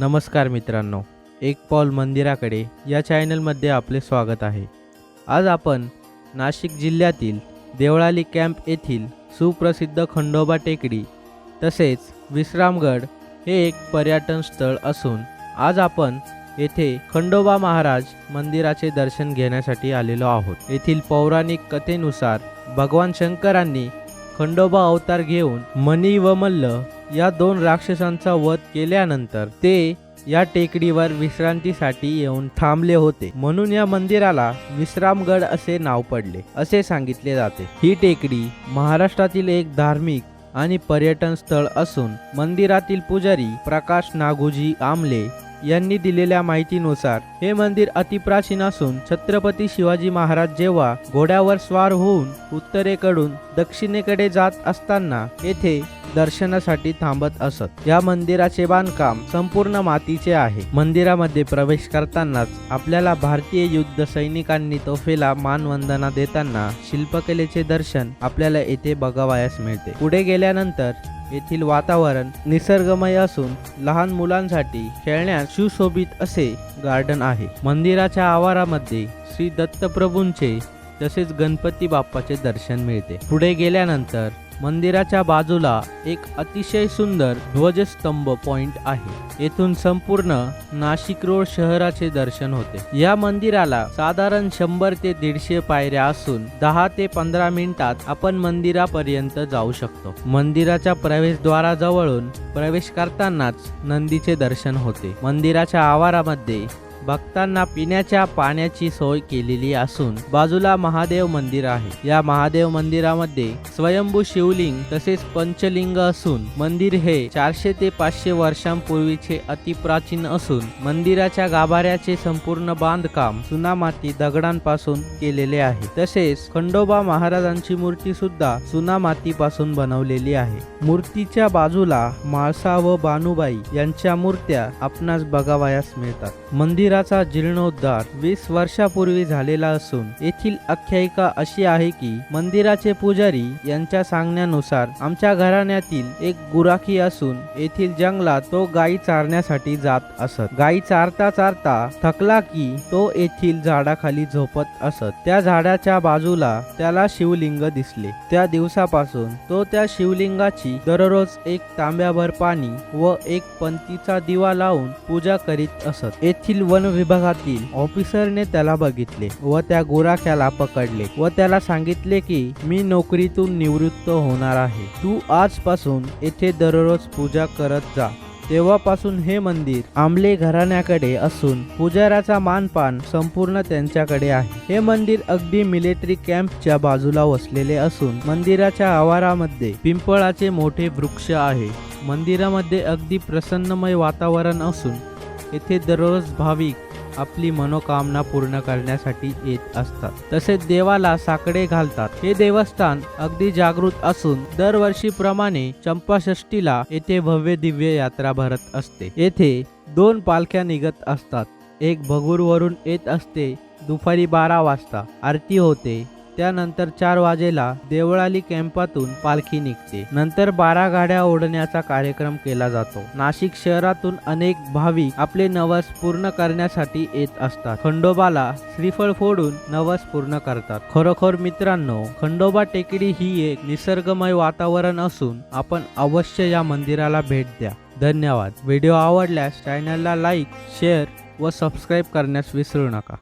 नमस्कार मित्रांनो एक पॉल मंदिराकडे या चॅनलमध्ये आपले स्वागत आहे. आज आपण नाशिक जिल्ह्यातील देवळाली कॅम्प येथील सुप्रसिद्ध खंडोबा टेकडी तसेच विश्रामगड हे एक पर्यटन स्थळ असून आज आपण येथे खंडोबा महाराज मंदिराचे दर्शन घेण्यासाठी आलेलो आहोत. येथील पौराणिक कथेनुसार भगवान शंकरांनी खंडोबा अवतार घेऊन मनी व मल्ल या दोन राक्षसांचा वध केल्यानंतर ते या टेकडीवर विश्रांतीसाठी येऊन थांबले होते. म्हणून या मंदिराला विश्रामगड असे नाव पडले असे सांगितले जाते. ही टेकडी महाराष्ट्रातील एक धार्मिक आणि पर्यटन स्थळ असून मंदिरातील पुजारी प्रकाश नागोजी आमले यांनी दिलेल्या माहितीनुसार हे मंदिर अतिप्राचीन असून छत्रपती शिवाजी महाराज जेव्हा घोड्यावर स्वार होऊन उत्तरेकडून दक्षिणेकडे जात असताना येथे दर्शनासाठी थांबत असत. या मंदिराचे बांधकाम संपूर्ण मातीचे आहे. मंदिरामध्ये प्रवेश करतानाच आपल्याला भारतीय युद्ध सैनिकांनी तोफेला मानवंदना देताना शिल्पकलेचे दर्शन आपल्याला येथे बघावयास मिळते. पुढे गेल्यानंतर येथील वातावरण निसर्गमय असून लहान मुलांसाठी खेळण्यास सुशोभित असे गार्डन आहे. मंदिराच्या आवारामध्ये श्री दत्तप्रभूंचे तसेच गणपती बाप्पाचे दर्शन मिळते. पुढे गेल्यानंतर मंदिराच्या बाजूला एक अतिशय सुंदर ध्वजस्तंभ पॉइंट आहे. येथून संपूर्ण नाशिक रोड शहराचे दर्शन होते. या मंदिराला साधारण शंभर ते दीडशे पायऱ्या असून दहा ते पंधरा मिनिटात आपण मंदिरापर्यंत जाऊ शकतो. मंदिराच्या प्रवेशद्वाराजवळून प्रवेश करतानाच नंदीचे दर्शन होते. मंदिराच्या आवारामध्ये भक्तांना पिण्याच्या पाण्याची सोय केलेली असून बाजूला महादेव मंदिर आहे. या महादेव मंदिरामध्ये स्वयंभू शिवलिंग तसेच पंचलिंग असून मंदिर हे चारशे ते पाचशे वर्षांपूर्वीचे अतिप्राचीन असून मंदिराच्या गाभाऱ्याचे संपूर्ण बांधकाम सुनामाती दगडांपासून केलेले आहे. तसेच खंडोबा महाराजांची मूर्ती सुद्धा सुनामातीपासून बनवलेली आहे. मूर्तीच्या बाजूला माळसा व बानुबाई यांच्या मूर्त्या आपणास बघावयास मिळतात. मंदिराचा जीर्णोद्धार वीस वर्षापूर्वी झालेला असून येथील आख्यायिका अशी आहे की मंदिराचे पुजारी यांच्या सांगण्यानुसार आमच्या घराण्यातील एक गुराखी असून येथील जंगलात तो गायी चारण्यासाठी जात असत. गायी चारता चारता थकला की तो येथील झाडाखाली झोपत असत. त्या झाडाच्या बाजूला त्याला शिवलिंग दिसले. त्या दिवसापासून तो त्या शिवलिंगाची दररोज एक तांब्याभर पाणी व एक पंतीचा दिवा लावून पूजा करीत असत. येथील वन विभागातील ऑफिसरने त्याला बघितले व त्या गोराख्याला पकडले व त्याला सांगितले की मी नोकरीतून निवृत्त होणार आहे. तू आजपासून येथे दररोज पूजा करत जा. तेव्हापासून हे मंदिर आमले घराण्याकडे असून पुजाराचा मानपान संपूर्ण त्यांच्याकडे आहे. हे मंदिर अगदी मिलिटरी कॅम्पच्या बाजूला वसलेले असून मंदिराच्या आवारामध्ये पिंपळाचे मोठे वृक्ष आहे. मंदिरामध्ये अगदी प्रसन्नमय वातावरण असून येथे दररोज भाविक आपली मनोकामना पूर्ण करण्यासाठी येत असतात. तसेच देवाला साकडे घालतात. हे देवस्थान अगदी जागृत असून दरवर्षीप्रमाणे चंपाषष्टीला येथे भव्य दिव्य यात्रा भरत असते. येथे दोन पालख्या निघत असतात. एक भगूरवरून येत असते. दुपारी बारा वाजता आरती होते. त्यानंतर चार वाजेला देवळाली कॅम्पातून पालखी निघते. नंतर बारा गाड्या ओढण्याचा कार्यक्रम केला जातो. नाशिक शहरातून अनेक भाविक आपले नवस पूर्ण करण्यासाठी येत असतात. खंडोबाला श्रीफळ फोडून नवस पूर्ण करतात. खरोखर मित्रांनो खंडोबा टेकडी ही एक निसर्गमय वातावरण असून आपण अवश्य या मंदिराला भेट द्या. धन्यवाद. व्हिडिओ आवडल्यास चॅनलला लाईक शेअर व सबस्क्राईब करण्यास विसरू नका.